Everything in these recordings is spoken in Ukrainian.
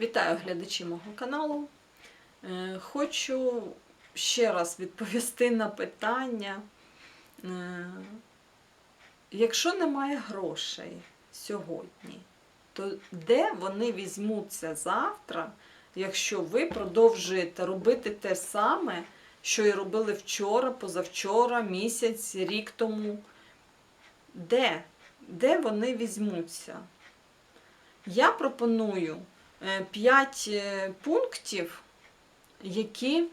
Вітаю глядачі мого каналу. Е, Хочу ще раз відповісти на питання. Е, Якщо немає грошей сьогодні, то де вони візьмуться завтра, якщо ви продовжуєте робити те саме, що і робили вчора, позавчора, місяць, рік тому? Де? Де вони візьмуться? Я пропоную 5 пунктів, які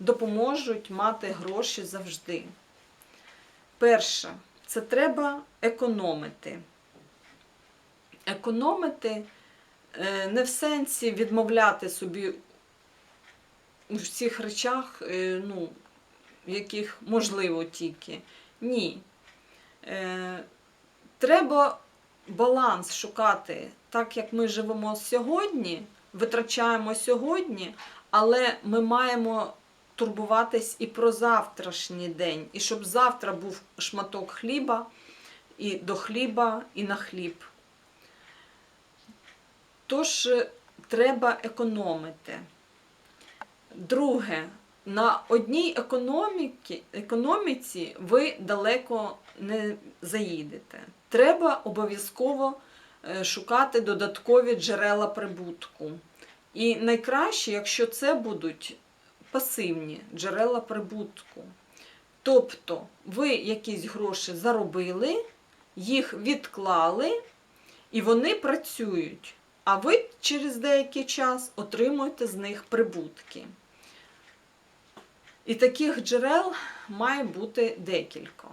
допоможуть мати гроші завжди. Перше, це треба економити. Економити е, не в сенсі відмовляти собі у всіх речах, е, ну, яких можливо тільки. Ні. Е, Треба баланс шукати, так як ми живемо сьогодні, витрачаємо сьогодні, але ми маємо турбуватись і про завтрашній день, і щоб завтра був шматок хліба, і до хліба, і на хліб. Тож е, треба економити. Друге, на одній економіці, економіці ви далеко не заїдете. Треба обов'язково е, шукати додаткові джерела прибутку. І найкраще, якщо це будуть пасивні джерела прибутку. Тобто ви якісь гроші заробили, їх відклали, і вони працюють. А ви через деякий час отримуєте з них прибутки. І таких джерел має бути декілька.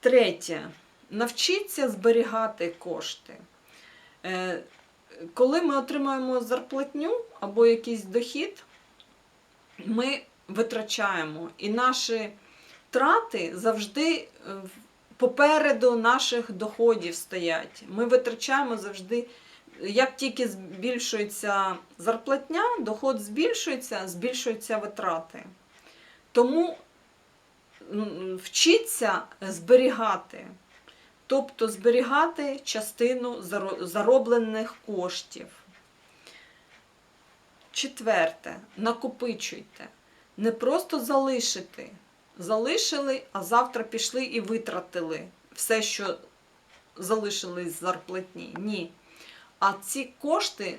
Третє. Навчіться зберігати кошти. Е, Коли ми отримуємо зарплатню або якийсь дохід, ми витрачаємо. І наші трати завжди е, попереду наших доходів стоять. Ми витрачаємо завжди. Як тільки збільшується зарплатня, доход збільшується, збільшуються витрати. Тому м, вчіться зберігати, тобто зберігати частину зароблених коштів. Четверте, накопичуйте. Не просто залишити. Залишили, а завтра пішли і витратили все, що залишились з зарплатні. Ні. А ці кошти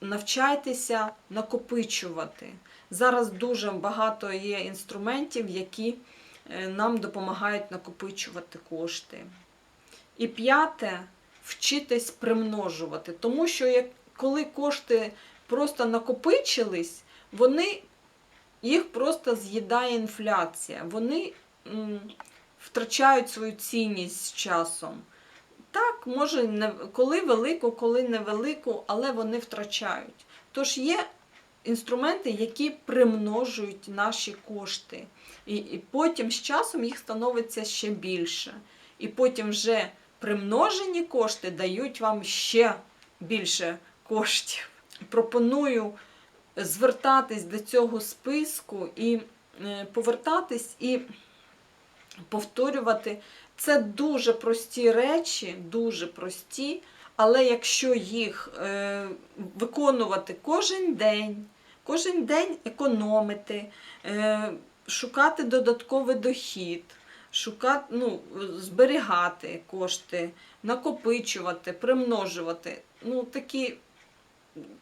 навчайтеся накопичувати. Зараз дуже багато є інструментів, які е, нам допомагають накопичувати кошти. І п'яте вчитись примножувати. Тому що коли кошти просто накопичились, вони, їх просто з'їдає інфляція. Вони втрачають свою цінність з часом. Так, може, не, коли велику, коли невелику, але вони втрачають. Тож є інструменти, які примножують наші кошти. І, і потім з часом їх становиться ще більше. І потім вже примножені кошти дають вам ще більше коштів. Пропоную звертатись до цього списку і е, повертатись і повторювати. Це дуже прості речі, дуже прості, але якщо їх е, виконувати кожен день, кожен день економити, е, шукати додатковий дохід, шукати, ну, зберігати кошти, накопичувати, примножувати. Ну, такі,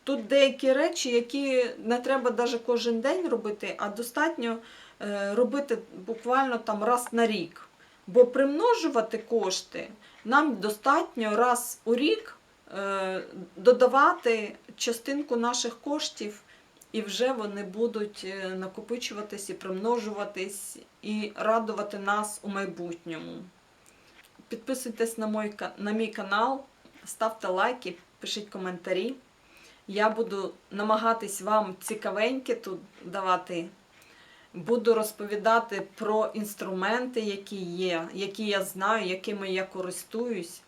тут деякі речі, які не треба навіть кожен день робити, а достатньо е, робити буквально там раз на рік. Бо примножувати кошти нам достатньо раз у рік е, додавати частинку наших коштів, і вже вони будуть е, накопичуватись і примножуватись, і радувати нас у майбутньому. Підписуйтесь на мій, на мій канал, ставте лайки, пишіть коментарі. Я буду намагатись вам цікавеньке тут давати Буду розповідати про інструменти, які є, які я знаю, якими я користуюсь.